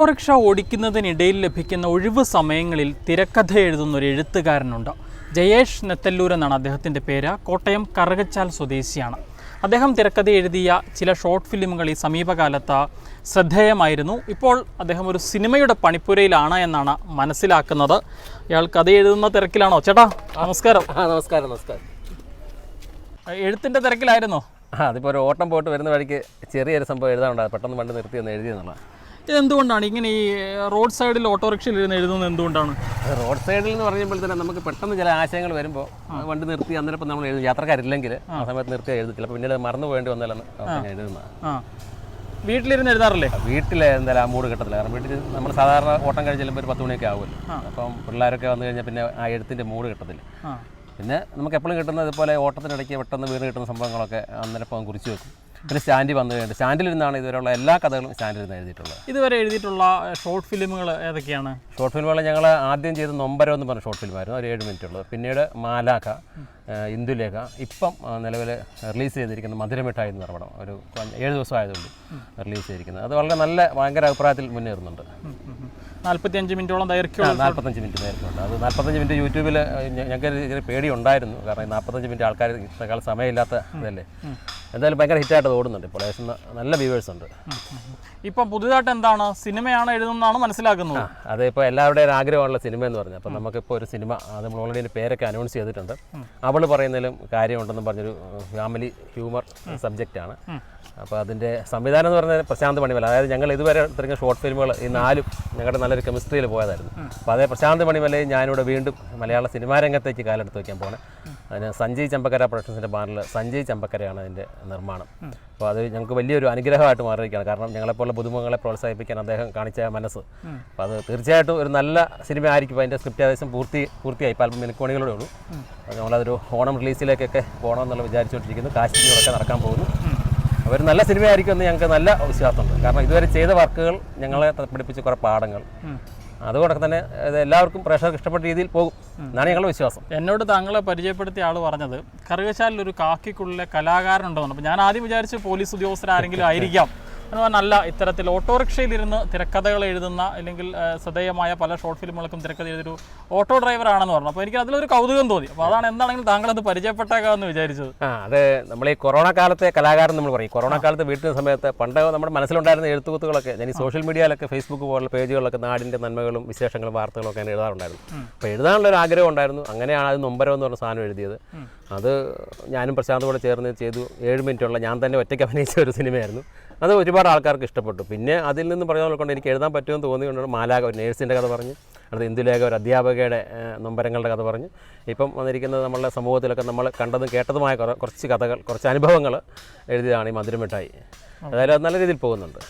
Autorickshaw ഓടിക്കുന്നതിനിടയിൽ ലഭിക്കുന്ന ഒഴിവ് സമയങ്ങളിൽ തിരക്കഥ എഴുതുന്ന ഒരു എഴുത്തുകാരനുണ്ട്. ജയേഷ് നെത്തല്ലൂർ എന്നാണ് അദ്ദേഹത്തിന്റെ പേര്. കോട്ടയം കറുകച്ചാൽ സ്വദേശിയാണ്. അദ്ദേഹം തിരക്കഥ എഴുതിയ ചില ഷോർട്ട് ഫിലിമുകൾ ഈ സമീപകാലത്ത് ശ്രദ്ധേയമായിരുന്നു. ഇപ്പോൾ അദ്ദേഹം ഒരു സിനിമയുടെ പണിപ്പുരയിലാണ് എന്നാണ് മനസ്സിലാക്കുന്നത്. ഇയാൾ കഥ എഴുതുന്ന തിരക്കിലാണോ? ചേട്ടാ നമസ്കാരം. നമസ്കാരം നമസ്കാരം. എഴുത്തിന്റെ തിരക്കിലായിരുന്നോ? അതിപ്പോൾ ഒരു ഓട്ടം പോയിട്ട് വരുന്ന വഴിക്ക് ചെറിയൊരു സംഭവം എഴുതാനുണ്ടാകും പെട്ടെന്ന് പണ്ട് നിർത്തി ഒന്ന് എഴുതിയെന്നുള്ള ഇതെന്തുകൊണ്ടാണ്? ഇങ്ങനെ ഈ റോഡ് സൈഡിൽ ഓട്ടോറിക്ഷയിൽ ഇരുന്ന് എഴുതുന്നത് എന്തുകൊണ്ടാണ്? റോഡ് സൈഡിൽ എന്ന് പറയുമ്പോൾ തന്നെ നമുക്ക് പെട്ടെന്ന് ചില ആശയങ്ങൾ വരുമ്പോൾ വണ്ടി നിർത്തി അന്നേരം ഇപ്പം നമ്മൾ എഴുതും. യാത്രക്കാരില്ലെങ്കിൽ ആ. സമയത്ത് നിർത്തി എഴുതത്തില്ല. ചിലപ്പോൾ പിന്നീട് മറന്നു പോകേണ്ടി വന്നാലാണ് എഴുതുന്നത്. വീട്ടിലിരുന്ന് എഴുതാറില്ലേ? വീട്ടിൽ എന്തായാലും ആ മൂട് കിട്ടത്തില്ല. കാരണം വീട്ടിൽ നമ്മൾ സാധാരണ ഓട്ടം കഴിഞ്ഞ് ചെല്ലുമ്പോൾ ഒരു പത്ത് മണിയൊക്കെ ആവുമല്ലോ. അപ്പം പിള്ളേരൊക്കെ വന്നു കഴിഞ്ഞാൽ പിന്നെ ആ എഴുത്തിന്റെ മൂട് കിട്ടത്തില്ല. പിന്നെ നമുക്ക് എപ്പോഴും കിട്ടുന്നത് ഇതുപോലെ ഓട്ടത്തിനിടയ്ക്ക് പെട്ടെന്ന് വീണ് കിട്ടുന്ന സംഭവങ്ങളൊക്കെ അന്നേരം കുറിച്ച് വെക്കും. പിന്നെ സ്റ്റാൻഡിൽ വന്നു കഴിഞ്ഞിട്ട് സ്റ്റാൻഡിലിരുന്നാണ് ഇതുവരെയുള്ള എല്ലാ കഥകളും സ്റ്റാൻഡിലിരുന്ന് എഴുതിയിട്ടുള്ളത്. ഇതുവരെ എഴുതിയിട്ടുള്ള ഷോർട്ട് ഫിലിമുകൾ ഏതൊക്കെയാണ്? ഷോർട്ട് ഫിലിമുകൾ ഞങ്ങൾ ആദ്യം ചെയ്ത് നൊമ്പരം എന്ന് പറഞ്ഞ ഷോർട്ട് ഫിലിമായിരുന്നു ഒരു ഏഴ് മിനിറ്റ് ഉള്ളത് പിന്നീട് മാലാഖ ഇന്ദുലേഖ. ഇപ്പം നിലവിൽ റിലീസ് ചെയ്തിരിക്കുന്ന മധുരമിഠായി എന്ന് പറഞ്ഞ ഒരു ഏഴ് ദിവസം ആയതുകൊണ്ട് റിലീസ് ചെയ്തിരിക്കുന്നത്. അത് വളരെ നല്ല ഭയങ്കര അഭിപ്രായത്തിൽ മുന്നേറുന്നുണ്ട്. നാൽപ്പത്തിയഞ്ച് മിനിറ്റോളം ദൈർഘ്യം നാൽപ്പത്തഞ്ച് മിനിറ്റ് ദൈർഘ്യമുണ്ട്. അത് നാൽപ്പത്തഞ്ച് മിനിറ്റ് യൂട്യൂബിൽ ഞങ്ങൾക്ക് ചെറിയ പേടി ഉണ്ടായിരുന്നു കാരണം നാൽപ്പത്തഞ്ച് മിനിറ്റ് ആൾക്കാർ ഇത്രക്കാൾ സമയമില്ലാത്ത ഇതല്ലേ? എന്തായാലും ഭയങ്കര ഹിറ്റായിട്ട് ഓടുന്നുണ്ട്. ഇപ്പോൾ ഏകദേശം നല്ല വ്യൂവേഴ്സ് ഉണ്ട്. ഇപ്പം പുതുതായിട്ട് എന്താണ്? സിനിമയാണ് എഴുതുന്നതാണ് മനസ്സിലാക്കുന്നത്. അതെ ഇപ്പോൾ എല്ലാവരുടെയും ആഗ്രഹമുള്ള സിനിമ എന്ന് പറഞ്ഞാൽ. അപ്പം നമുക്കിപ്പോൾ ഒരു സിനിമ അത് നമ്മൾ ഓൾറെഡി അതിന്റെ പേരൊക്കെ അനൗൺസ് ചെയ്തിട്ടുണ്ട്. അവൾ പറയുന്നതിലും കാര്യമുണ്ടെന്ന് പറഞ്ഞൊരു ഫാമിലി ഹ്യൂമർ സബ്ജക്റ്റാണ് അപ്പോൾ അതിന്റെ സംവിധാനം എന്ന് പറഞ്ഞാൽ പ്രശാന്ത് പണിമല അതായത് ഞങ്ങൾ ഇതുവരെ ഇത്രയും ഷോർട്ട് ഫിലിമുകൾ ഈ നാലും ഞങ്ങളുടെ നല്ലൊരു കെമിസ്ട്രിയിൽ പോയതായിരുന്നു. അപ്പോൾ അതേ പ്രശാന്ത് മണിമലയെ ഞാനിവിടെ വീണ്ടും മലയാള സിനിമാ രംഗത്തേക്ക് കാലെടുത്ത് വയ്ക്കാൻ പോണേ അതിന് സഞ്ജയ് ചമ്പക്കര പ്രൊഡക്ഷൻസിന്റെ ബാനറിൽ സഞ്ജയ് ചമ്പക്കരയാണ് അതിന്റെ നിർമ്മാണം. അപ്പോൾ അത് ഞങ്ങൾക്ക് വലിയൊരു അനുഗ്രഹമായിട്ട് മാറിയിരിക്കുകയാണ്. കാരണം ഞങ്ങളെപ്പോലുള്ള പുതുമുഖങ്ങളെ പ്രോത്സാഹിപ്പിക്കാൻ അദ്ദേഹം കാണിച്ച മനസ്സ്. അപ്പോൾ അത് തീർച്ചയായിട്ടും ഒരു നല്ല സിനിമ ആയിരിക്കും. അതിന്റെ സ്ക്രിപ്റ്റ് ഏകദേശം പൂർത്തി പൂർത്തിയായി. ഇപ്പോൾ അല്പം മിനുക്കോണികളോടെ ഉള്ളൂ. അപ്പോൾ ഞങ്ങളതൊരു ഓണം റിലീസിലേക്കൊക്കെ പോകണമെന്നുള്ള വിചാരിച്ചുകൊണ്ടിരിക്കുന്നു. കാശ്മീരിലൊക്കെ നടക്കാൻ പോകുന്നു. ഒരു നല്ല സിനിമയായിരിക്കും എന്ന് ഞങ്ങൾക്ക് നല്ല വിശ്വാസമുണ്ട്. കാരണം ഇതുവരെ ചെയ്ത വർക്കുകൾ ഞങ്ങളെ പഠിപ്പിച്ച കുറേ പാഠങ്ങൾ. അതുകൊണ്ടൊക്കെ തന്നെ എല്ലാവർക്കും പ്രേക്ഷകർക്ക് ഇഷ്ടപ്പെട്ട രീതിയിൽ പോകും. എന്നാണ് ഞങ്ങളുടെ വിശ്വാസം. എന്നോട് താങ്കളെ പരിചയപ്പെടുത്തിയ ആൾ പറഞ്ഞത് കറുകശാലിൽ ഒരു കാക്കിക്കുള്ളിലെ കലാകാരനുണ്ടെന്ന് അപ്പോൾ ഞാൻ ആദ്യം വിചാരിച്ച് പോലീസ് ഉദ്യോഗസ്ഥരാരെങ്കിലും ആയിരിക്കാം. എന്ന് പറഞ്ഞല്ല ഇത്തരത്തിൽ ഓട്ടോറിക്ഷയിലിരുന്ന് തിരക്കഥകൾ എഴുതുന്ന അല്ലെങ്കിൽ ശ്രദ്ധേയമായ പല ഷോർട്ട് ഫിലിമുകൾക്കും തിരക്കഥ എഴുതൊരു ഓട്ടോ ഡ്രൈവറാണെന്ന് പറഞ്ഞു. അപ്പോൾ എനിക്ക് അതിലൊരു കൗതുകം തോന്നി. അപ്പോൾ അതാണ് എന്താണെങ്കിലും താങ്കൾ അത് പരിചയപ്പെട്ടേക്കാമെന്ന് വിചാരിച്ചത്. ആ അത് നമ്മൾ ഈ കൊറോണ കാലത്തെ കലാകാരൻ നമ്മൾ പറയും. കൊറോണ കാലത്ത് വീട്ടിൽ സമയത്ത് പണ്ട് നമ്മുടെ മനസ്സിലുണ്ടായിരുന്ന എഴുത്തുകുത്തുകളൊക്കെ ഞാൻ ഈ സോഷ്യൽ മീഡിയയിലൊക്കെ ഫേസ്ബുക്ക് പോലുള്ള പേജുകളിലൊക്കെ നാടിന്റെ നന്മകളും വിശേഷങ്ങളും വാർത്തകളൊക്കെ ഞാൻ എഴുതാറുണ്ടായിരുന്നു. അപ്പോൾ എഴുതാനുള്ള ഒരു ആഗ്രഹം ഉണ്ടായിരുന്നു. അങ്ങനെയാണ് അത് നൊമ്പരം എന്ന് പറഞ്ഞ സാധനം എഴുതിയത്. അത് ഞാനും പ്രശാന്ത് കൂടെ ചേർന്ന് ചെയ്തു. ഏഴ് മിനിറ്റുള്ള ഞാൻ തന്നെ ഒറ്റയ്ക്ക് അഭിനയിച്ച ഒരു സിനിമയായിരുന്നു. അത് ഒരുപാട് ആൾക്കാർക്ക് ഇഷ്ടപ്പെട്ടു. പിന്നെ അതിൽ നിന്ന് പറഞ്ഞ കൊണ്ട് എനിക്ക് എഴുതാൻ പറ്റുമെന്ന് തോന്നിയുകൊണ്ട് മാലാക ഒരു നേഴ്സിന്റെ കഥ പറഞ്ഞ്. അടുത്ത ഇന്ദുലേഖ ഒരു അധ്യാപകയുടെ നൊമ്പരങ്ങളുടെ കഥ പറഞ്ഞു. ഇപ്പം വന്നിരിക്കുന്നത് നമ്മളുടെ സമൂഹത്തിലൊക്കെ നമ്മൾ കണ്ടതും കേട്ടതുമായ കുറച്ച് കഥകൾ കുറച്ച് അനുഭവങ്ങൾ എഴുതിയതാണ് ഈ മധുരമിഠായി അതായത് അത് നല്ല രീതിയിൽ പോകുന്നുണ്ട്.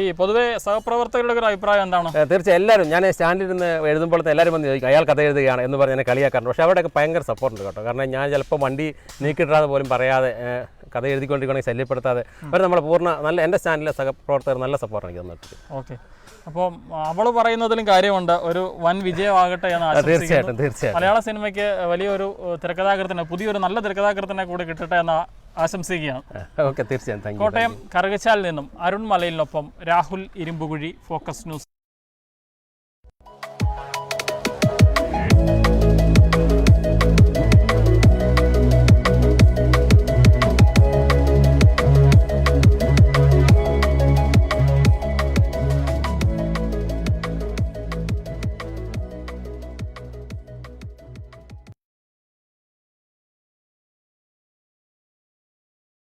ഈ പൊതുവേ സഹപ്രവർത്തകരുടെ ഒരു അഭിപ്രായം എന്താണ്? തീർച്ചയായും എല്ലാവരും ഞാൻ സ്റ്റാൻഡിൽ നിന്ന് എഴുതുമ്പോഴത്തെ എല്ലാവരും വന്ന് ചോദിക്കും അയാൾ കഥ എഴുതുകയാണ് എന്ന് പറഞ്ഞ് എന്നെ കളിയാക്കാറുണ്ട്. പക്ഷേ അവിടെയൊക്കെ ഭയങ്കര സപ്പോർട്ടുണ്ട് കേട്ടോ. കാരണം ഞാൻ ചിലപ്പോൾ വണ്ടി നീക്കിയിട്ടാതെ പോലും പറയാതെ കഥ എഴുതിക്കൊണ്ടിരിക്കണമെങ്കിൽ ശല്യപ്പെടുത്താതെ അവർ നമ്മളെ പൂർണ നല്ല എന്റെ സ്റ്റാൻഡിലെ സഹപ്രവർത്തകർ നല്ല സപ്പോർട്ട് എനിക്ക് തന്നിട്ടുണ്ട് ഓക്കെ. അപ്പോൾ അവൾ പറയുന്നതിലും കാര്യമുണ്ട്. ഒരു വൻ വിജയമാകട്ടെ എന്ന് തീർച്ചയായിട്ടും തീർച്ചയായിട്ടും. മലയാള സിനിമയ്ക്ക് വലിയൊരു തിരക്കഥാകൃത്തിനെ പുതിയൊരു നല്ല തിരക്കഥാകൃത്തിനെ കൂടി കിട്ടട്ടെ എന്ന ആശംസിക്കുകയാണ്. ഓക്കെ തീർച്ചയായും. കോട്ടയം കറുകച്ചാലിൽ നിന്നും അരുൺ മലയിലിനൊപ്പം രാഹുൽ ഇരുമ്പുകുഴി ഫോക്കസ് ന്യൂസ്